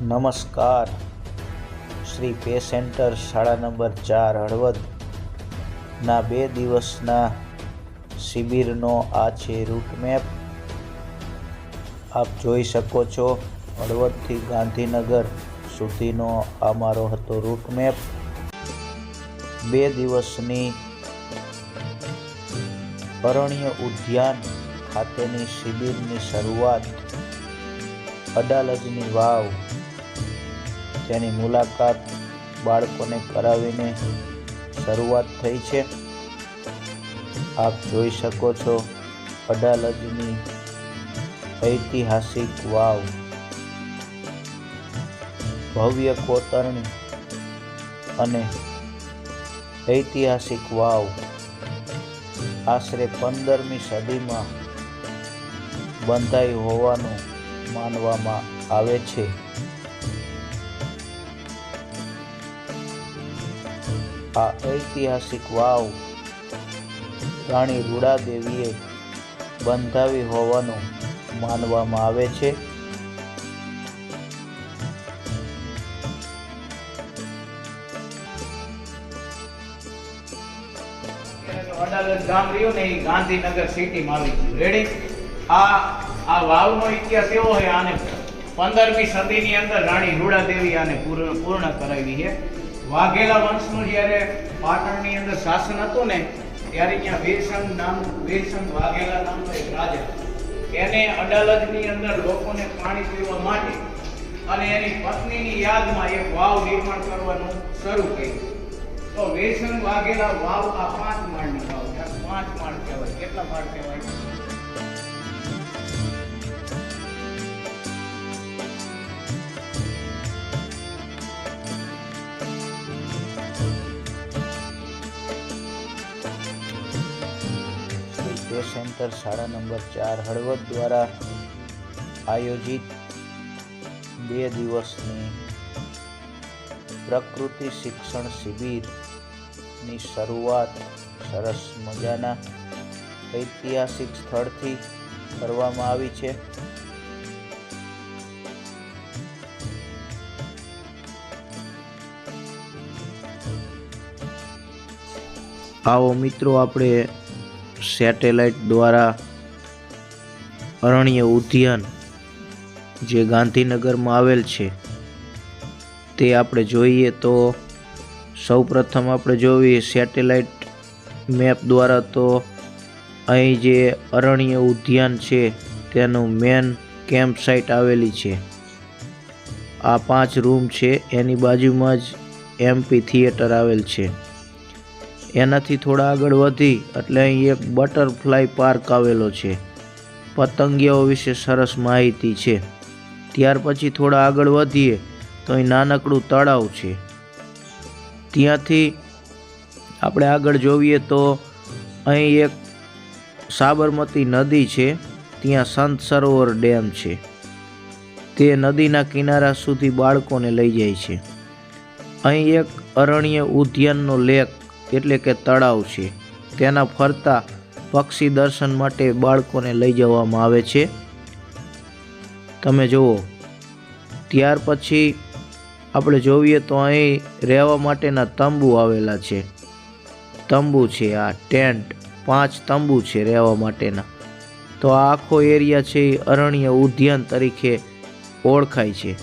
નમસ્કાર. Shri pay centre શાળા number ચાર, હળવદ. ના બે દિવસના શિબિરનો આ છે રૂટ મેપ આપ જોઈ શકો છો હળવદથી ગાંધીનગર સુધીનો આ મારો હતો રૂટ મેપ બે દિવસની અરણ્ય ઉદ્યાન ખાતેની શિબિરની શરૂઆત અડાલજની વાવ તેની મુલાકાત બાળકોને કરાવીને શરૂઆત થઈ છે. આપ જોઈ શકો છો અડાલજની ઐતિહાસિક વાવ. ભવ્ય કોતરણી અને ઐતિહાસિક વાવ. આશરે પંદરમી સદીમાં બંધાઈ હોવાનું માનવામાં આવે છે. આ ઐતિહાસિક વાવ રાણી રૂડાદેવીએ બંધાવી હોવાનું માનવામાં આવે છે. ગામ રહ્યું ને એ ગાંધીનગર સિટીમાં આવી ગયું. રેડી આ આ વાવનો ઇતિહાસ એવો છે, આને પંદરમી સદીની અંદર રાણી રૂડાદેવી આને પૂર્ણ પૂર્ણ કરાવી છે. વાઘેલા વંશનું જ્યારે પાટણની અંદર શાસન હતું ને, ત્યારે ત્યાં વીરસંગ નામ વીરસંગ વાઘેલા નામનો એક રાજા એને અડાલજની અંદર લોકોને પાણી પીવા માટે અને એની પત્નીની યાદમાં એક વાવ નિર્માણ કરવાનું શરૂ કર્યું. તો વેસન વાઘેલા વાવ આ પાંચ માળની વાવ પાંચ માળ કહેવાય. કેટલા માળ કહેવાય? શ્રી સેન્ટર શાળા નંબર ચાર હળવદ દ્વારા આયોજિત બે દિવસની પ્રકૃતિ શિક્ષણ શિબિરની શરૂઆત સરસ મજાના ઐતિહાસિક સ્થળથી કરવામાં આવી છે. આવો મિત્રો, આપણે સેટેલાઇટ દ્વારા અરણ્ય ઉદ્યાન જે ગાંધીનગરમાં આવેલ છે, તે આપણે જોઈએ તો સૌપ્રથમ આપણે જોઈએ સેટેલાઇટ મેપ દ્વારા તો અહીં જે અરણ્ય ઉદ્યાન છે, તેનું મેન કેમ્પ સાઇટ આવેલી છે. આ પાંચ રૂમ છે, એની બાજુમાં જ એમપી થિયેટર આવેલ છે. એનાથી થોડા આગળ વધી એટલે અહીં એક બટરફ્લાય પાર્ક આવેલો છે. પતંગિયાઓ વિશે સરસ માહિતી છે. ત્યાર પછી થોડા આગળ વધીએ તો અહીં નાનકડું તળાવ છે. ત્યાંથી આપણે આગળ જોઈએ તો અહીં એક સાબરમતી નદી છે. ત્યાં સંત સરોવર ડેમ છે. તે નદીના કિનારા સુધી બાળકોને લઈ જાય છે. અહીં એક અરણ્ય ઉદ્યાનનો લેક એટલે કે તળાવ છે. તેના ફરતા પક્ષી દર્શન માટે બાળકોને લઈ જવામાં આવે છે. તમે જુઓ, ત્યાર પછી આપણે જોઈએ તો અહીં રહેવા માટેના તંબુ આવેલા છે. તંબુ છે આ, ટેન્ટ, પાંચ તંબુ છે રહેવા માટેના. તો આ આખો એરિયા છે એ અરણ્ય ઉદ્યાન તરીકે ઓળખાય છે.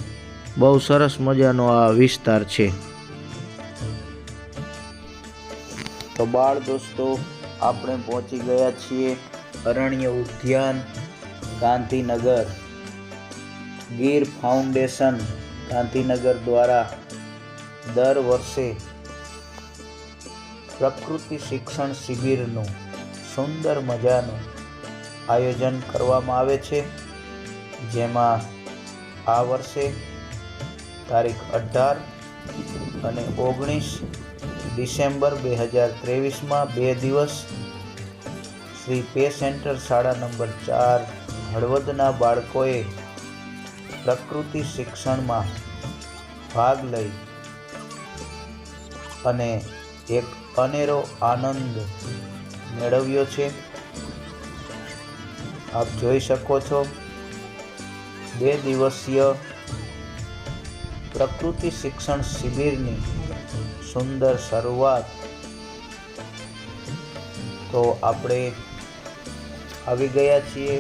બહુ સરસ મજાનો આ વિસ્તાર છે. તો બાળ દોસ્તો, આપણે પહોંચી ગયા છીએ અરણ્ય ઉદ્યાન ગાંધીનગર. ગીર ફાઉન્ડેશન ગાંધીનગર દ્વારા દર વર્ષે પ્રકૃતિ શિક્ષણ શિબિરનું સુંદર મજાનું આયોજન કરવામાં આવે છે. જેમાં આ વર્ષે તારીખ અઢાર અને ઓગણીસ ડિસેમ્બર બે હજાર ત્રેવીસમાં બે દિવસ શ્રી પે સેન્ટર શાળા નંબર ચાર હળવદના બાળકોએ પ્રકૃતિ શિક્ષણમાં ભાગ લઈ અને એક અનેરો આનંદ મેળવ્યો છે. આપ જોઈ શકો છો, બે દિવસીય પ્રકૃતિ શિક્ષણ શિબિરની સુંદર શરૂઆત. તો આપણે આવી ગયા છીએ.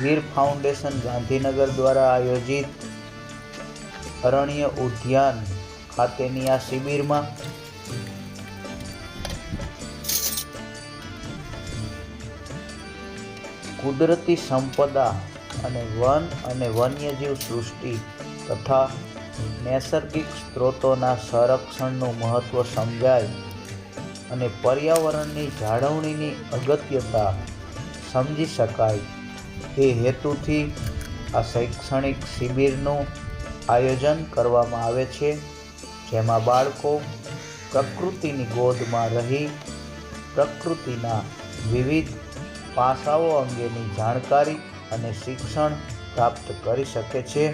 ગીર ફાઉન્ડેશન ગાંધીનગર દ્વારા આયોજિત અરણ્ય ઉદ્યાન ખાતેની આ શિબિરમાં કુદરતી સંપદા અને વન અને વન્યજીવ સૃષ્ટિ તથા નૈસર્ગિક સ્ત્રોતોના સંરક્ષણનું મહત્ત્વ સમજાય અને પર્યાવરણની જાળવણીની અગત્યતા સમજી શકાય. એ હેતુથી આ શૈક્ષણિક શિબિરનું આયોજન કરવામાં આવે છે, જેમાં બાળકો પ્રકૃતિની ગોદમાં રહી પ્રકૃતિના વિવિધ પાસાઓ અંગેની જાણકારી અને શિક્ષણ પ્રાપ્ત કરી શકે છે.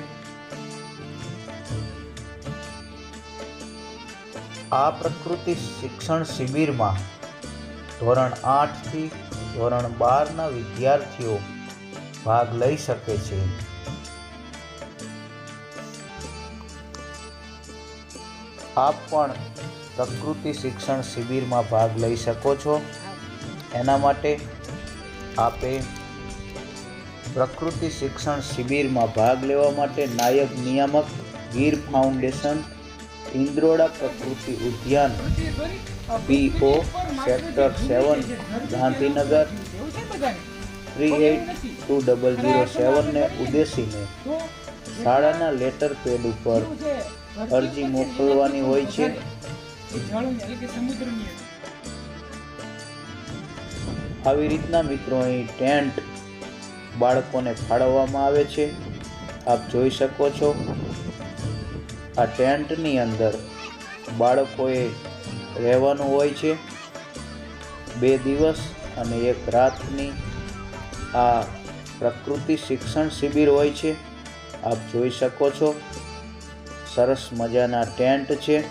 આ પ્રકૃતિ શિક્ષણ શિબિરમાં ધોરણ આઠથી ધોરણ બારના વિદ્યાર્થીઓ ભાગ લઈ શકે છે. આપ પણ પ્રકૃતિ શિક્ષણ શિબિરમાં ભાગ લઈ શકો છો. એના માટે આપે પ્રકૃતિ શિક્ષણ શિબિરમાં ભાગ લેવા માટે નાયબ નિયામક ગીર ફાઉન્ડેશન ઇન્દ્રોડા પ્રકૃતિ ઉદ્યાન PO sector seven, Gandhinagar three eight two double zero સેવનને ઉદ્દેશીને શાળાના લેટર પેડ ઉપર અરજી મોકલવાની હોય છે. આવી રીતના મિત્રો અહીં ટેન્ટ બાળકોને ફાળવવામાં આવે છે. આપ જોઈ શકો છો. આ ટેન્ટની અંદર બાળકોએ રહેવાનું હોય છે. બે દિવસ અને એક રાતની આ પ્રકૃતિ શિક્ષણ શિબિર હોય છે. આપ જોઈ શકો છો. સરસ મજાના ટેન્ટ છે.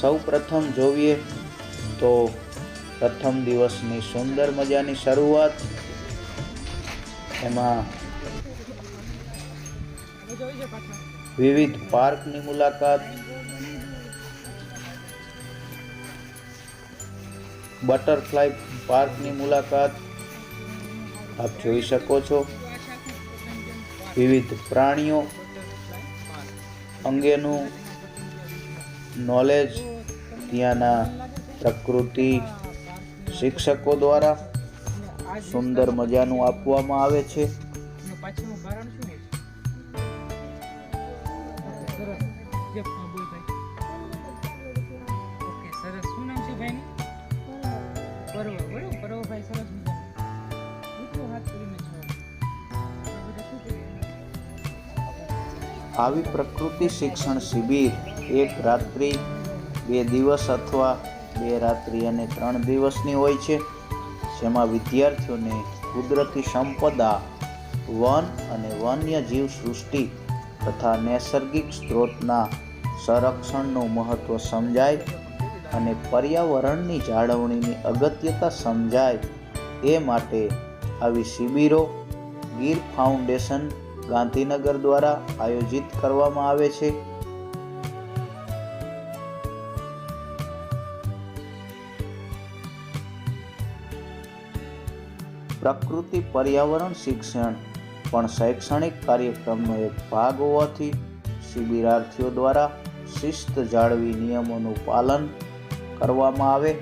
સૌ પ્રથમ જોઈએ તો પ્રથમ દિવસની સુંદર મજાની શરૂઆત. એમાં વિવિધ પાર્કની મુલાકાત. બટરફ્લાય પાર્કની મુલાકાત. આપ જોઈ શકો છો. વિવિધ પ્રાણીઓ અંગેનું નોલેજ ત્યાંના પ્રકૃતિ શિક્ષકો દ્વારા સુંદર મજાનું આપવામાં આવે છે. આવી પ્રકૃતિ શિક્ષણ શિબિર એક રાત્રિ, બે દિવસ અથવા બે રાત્રિ અને ત્રણ દિવસની હોય છે, જેમાં વિદ્યાર્થીઓને કુદરતી સંપદા, વન અને વન્ય જીવ સૃષ્ટિ તથા નૈસર્ગિક સ્ત્રોતના સંરક્ષણનું મહત્ત્વ સમજાય અને પર્યાવરણની જાળવણીની અગત્યતા સમજાય એ માટે આવી શિબિરો, ગીર ફાઉન્ડેશન ગાંધીનગર દ્વારા આયોજિત કરવામાં આવે છે. પ્રકૃતિ પર્યાવરણ શિક્ષણ પણ શૈક્ષણિક કાર્યક્રમનો એક ભાગ હોવાથી શિબિરાર્થીઓ દ્વારા શિસ્ત જાળવી નિયમોનું પાલન કરવામાં આવે.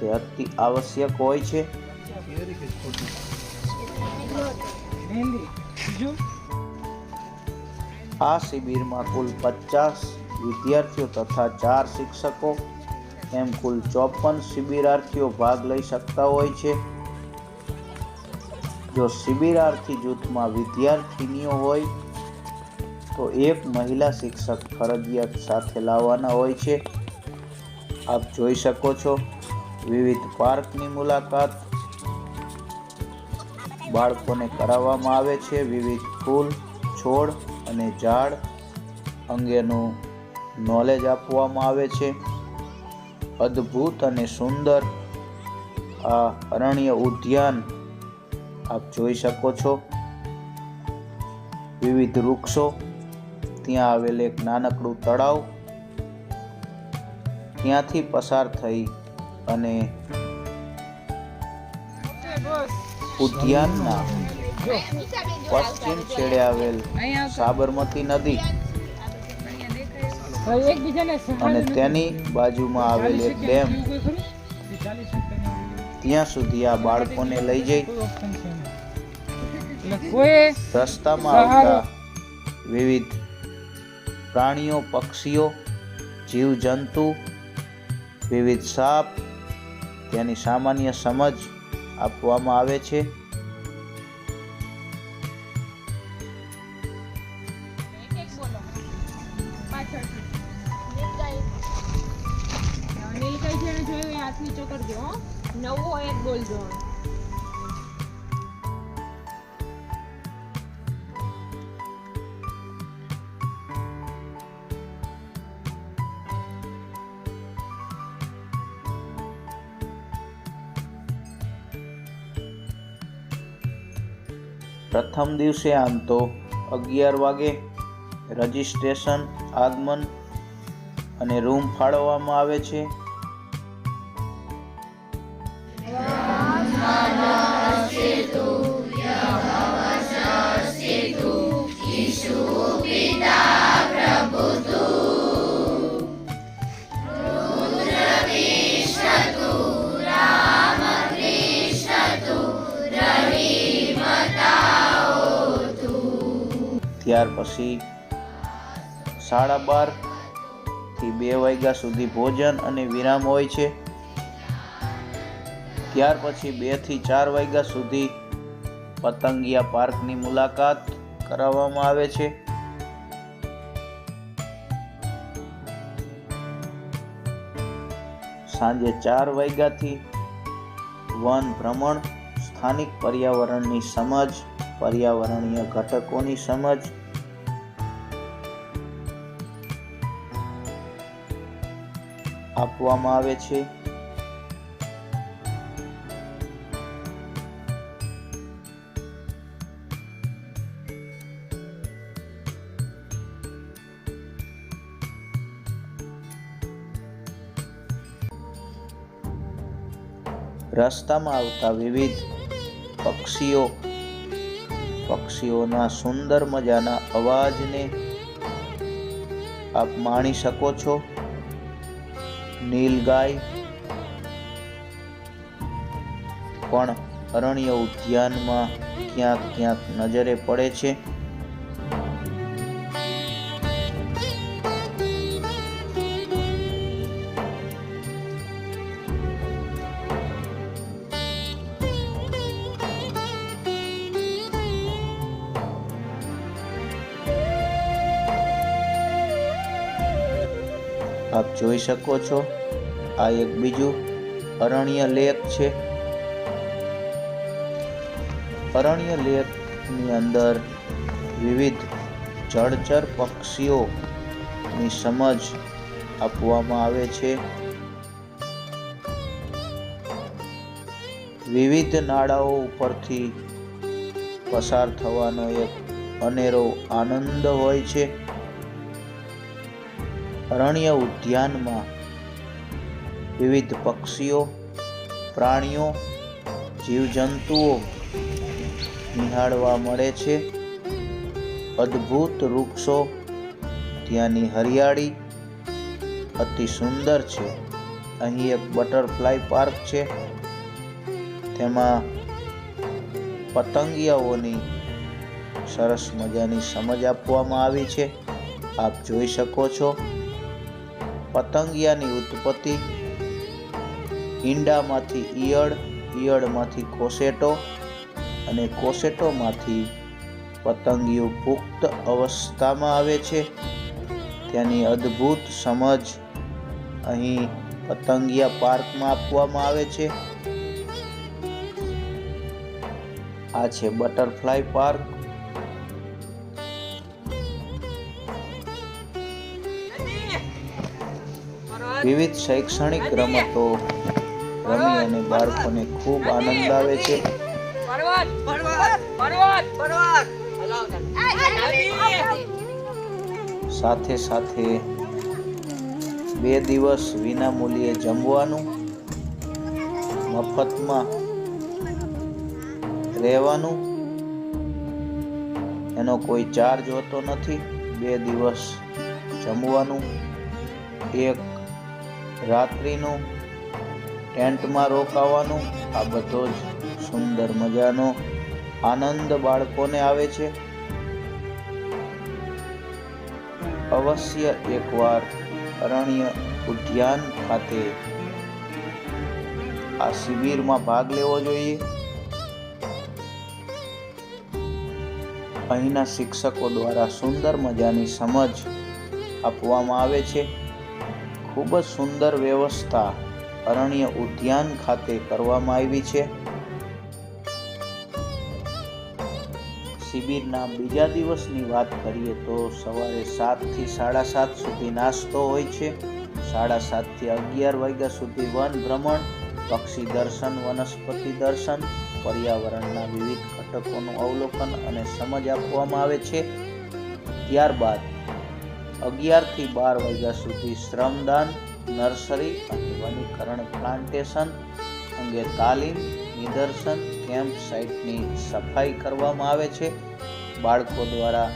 તે અતિ આવશ્યક હોય છે. આ શિબિરમાં કુલ પચાસ વિદ્યાર્થીઓ તથા ચાર શિક્ષકો એમ કુલ ચોપન શિબિરાર્થીઓ ભાગ લઈ શકતા હોય છે. જો શિબિરાર્થી જૂથમાં વિદ્યાર્થીનીઓ હોય, તો એક મહિલા શિક્ષક ફરજિયાત સાથે લાવવાના હોય છે. આપ જોઈ શકો છો વિવિધ પાર્કની મુલાકાત. બાળકોને કરાવવામાં આવે છે વિવિધ ફૂલ, છોડ અને ઝાડ અંગેનું નોલેજ આપવામાં આવે છે. અદ્ભુત અને સુંદર આ અરણ્ય ઉદ્યાન આપ જોઈ શકો છો. વિવિધ વૃક્ષો ત્યાં આવેલ એક નાનકડું તળાવ ત્યાંથી પસાર થઈ અને ઉદ્યાનના પશ્ચિમ છેડે આવેલ સાબરમતી નદી અને તેની બાજુમાં આવેલ એક ડેમ. ત્યાં સુધી આ બાળકોને લઈ જઈ. રસ્તામાં આવતા વિવિધ પ્રાણીઓ પક્ષીઓ જીવજંતુ વિવિધ સાપ તેની સામાન્ય સમજ આપવામાં આવે છે. એ હાથ નીચો કરજો. નવો એક બોલજો પ્રથમ દિવસે આમ તો અગિયાર વાગે રજિસ્ટ્રેશન આગમન અને રૂમ ફાળવવામાં આવે છે ત્યાર પછી સાડા બારથી બે વાગ્યા સુધી ભોજન અને વિરામ હોય છે. ત્યાર પછી બેથી ચાર વાગ્યા સુધી પતંગિયા પાર્કની મુલાકાત કરાવવામાં આવે છે. સાંજે ચાર વાગ્યાથી વન ભ્રમણ, સ્થાનિક પર્યાવરણની સમજ, પર્યાવરણીય ઘટકોની સમજ. આપવામાં આવે છે. રસ્તામાં આવતા વિવિધ પક્ષીઓ, પક્ષીઓના સુંદર મજાના અવાજને આપ માણી શકો છો. નીલગાય પણ અરણ્ય ઉદ્યાનમાં ક્યાંક ક્યાંક નજરે પડે છે. આપ જોઈ શકો છો. આ એક બીજું અરણ્ય લેક છે. અરણ્ય લેકની અંદર વિવિધ જળચર પક્ષીઓની સમજ આપવામાં આવે છે. વિવિધ નાળાઓ ઉપરથી પસાર થવાનો એક અનેરો આનંદ હોય છે. અરણ્ય ઉદ્યાનમાં વિવિધ પક્ષીઓ, પ્રાણીઓ, જીવજંતુઓ નિહાળવા મળે છે. અદ્ભુત વૃક્ષો ત્યાંની હરિયાળી અતિ સુંદર છે. અહીં એક બટરફ્લાય પાર્ક છે. તેમાં પતંગિયાઓની સરસ મજાની સમજ આપવામાં આવી છે. આપ જોઈ શકો છો. પતંગિયાની ઉત્પત્તિ ઈંડામાંથી ઈયળ, ઈયળમાંથી કોસેટો અને કોસેટોમાંથી પતંગિયું પુખ્ત અવસ્થામાં આવે છે. તેની અદ્ભુત સમજ અહીં પતંગિયા પાર્કમાં આપવામાં આવે છે. આ છે બટરફ્લાય પાર્ક. વિવિધ શૈક્ષણિક રમતો રમી અને બાળકોને ખૂબ આનંદ આવે છે. સાથે સાથે બે દિવસ વિના મૂલ્યે જમવાનું મફતમાં રહેવાનું. એનો કોઈ ચાર્જ હોતો નથી. બે દિવસ જમવાનું એક રાત્રિનું ટેન્ટમાં રોકાવાનું, આ બધો જ સુંદર મજાનો આનંદ બાળકોને આવે છે. અવશ્ય એકવાર અરણ્ય ઉદ્યાન ખાતે આ શિબિરમાં ભાગ લેવો જોઈએ. અહીંના શિક્ષકો દ્વારા સુંદર મજાની સમજ આપવામાં આવે છે. ખૂબ જ સુંદર વ્યવસ્થા અરણ્ય ઉદ્યાન ખાતે કરવામાં આવી છે. શિબિરના બીજા દિવસની વાત કરીએ તો સવારે સાતથી સાડા સાત સુધી નાસ્તો હોય છે. સાડા સાતથી અગિયાર વાગ્યા સુધી વન ભ્રમણ, પક્ષી દર્શન, વનસ્પતિ દર્શન, પર્યાવરણના વિવિધ ઘટકોનું અવલોકન અને સમજ આપવામાં આવે છે. ત્યારબાદ અગિયારથી બાર વાગ્યા સુધી શ્રમદાન, નર્સરી અને વનીકરણ પ્લાન્ટેશન અંગે તાલીમ, નિદર્શન કેમ્પ સાઇટની સફાઈ કરવામાં આવે છે. બાળકો દ્વારા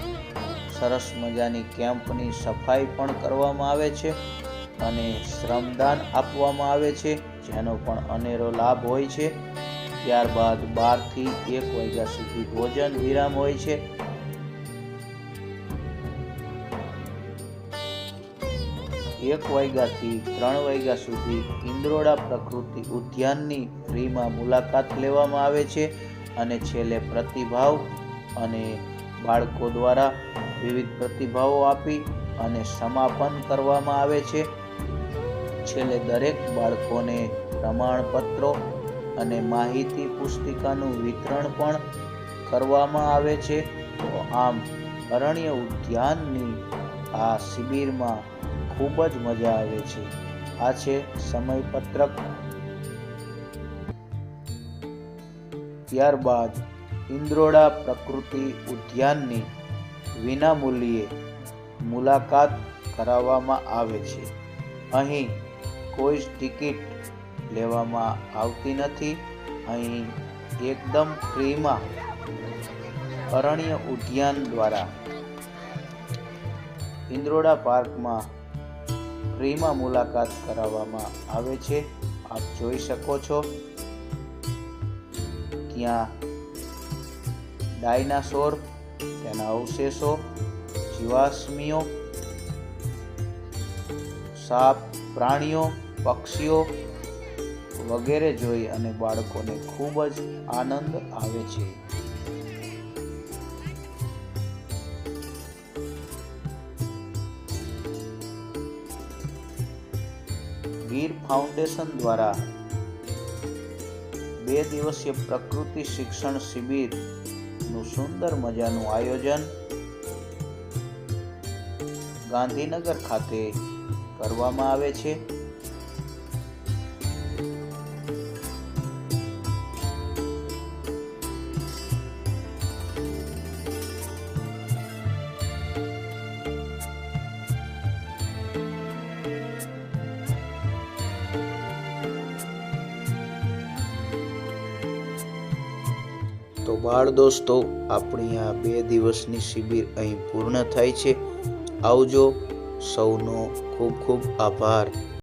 સરસ મજાની કેમ્પની સફાઈ પણ કરવામાં આવે છે અને શ્રમદાન આપવામાં આવે છે, જેનો પણ અનેરો લાભ હોય છે. ત્યારબાદ બારથી એક વાગ્યા સુધી ભોજન વિરામ હોય છે. એક વાગ્યાથી ત્રણ વાગ્યા સુધી ઇન્દ્રોડા પ્રકૃતિ ઉદ્યાનની ફ્રીમાં મુલાકાત લેવામાં આવે છે અને છેલ્લે પ્રતિભાવ અને બાળકો દ્વારા વિવિધ પ્રતિભાવો આપી અને સમાપન કરવામાં આવે છે. છેલ્લે દરેક બાળકોને પ્રમાણપત્રો અને માહિતી પુસ્તિકાનું વિતરણ પણ કરવામાં આવે છે. તો આમ અરણ્ય ઉદ્યાનની આ શિબિરમાં ખૂબ જ મજા આવે છે. આ છે સમયપત્રક. ત્યારબાદ ઇન્દ્રોડા પ્રકૃતિ ઉદ્યાનની વિનામૂલ્યે મુલાકાત કરાવવામાં આવે છે. અહીં કોઈ જ ટિકિટ લેવામાં આવતી નથી. અહીં એકદમ ફ્રીમાં અરણ્ય ઉદ્યાન દ્વારા ઇન્દ્રોડા પાર્કમાં ફ્રીમાં મુલાકાત કરાવવામાં આવે છે. આપ જોઈ શકો છો. ત્યાં ડાયનાસોર, તેના અવશેષો, જીવાશ્મીઓ, સાપ, પ્રાણીઓ, પક્ષીઓ વગેરે જોઈ અને બાળકોને ખૂબ જ આનંદ આવે છે. ફાઉન્ડેશન દ્વારા બે દિવસીય પ્રકૃતિ શિક્ષણ શિબિરનું સુંદર મજાનું આયોજન ગાંધીનગર ખાતે કરવામાં આવે છે. બાળ દોસ્તો, આપણી આ બે દિવસની શિબિર અહીં પૂર્ણ થાય છે. આવજો, સૌનો ખૂબ ખૂબ આભાર.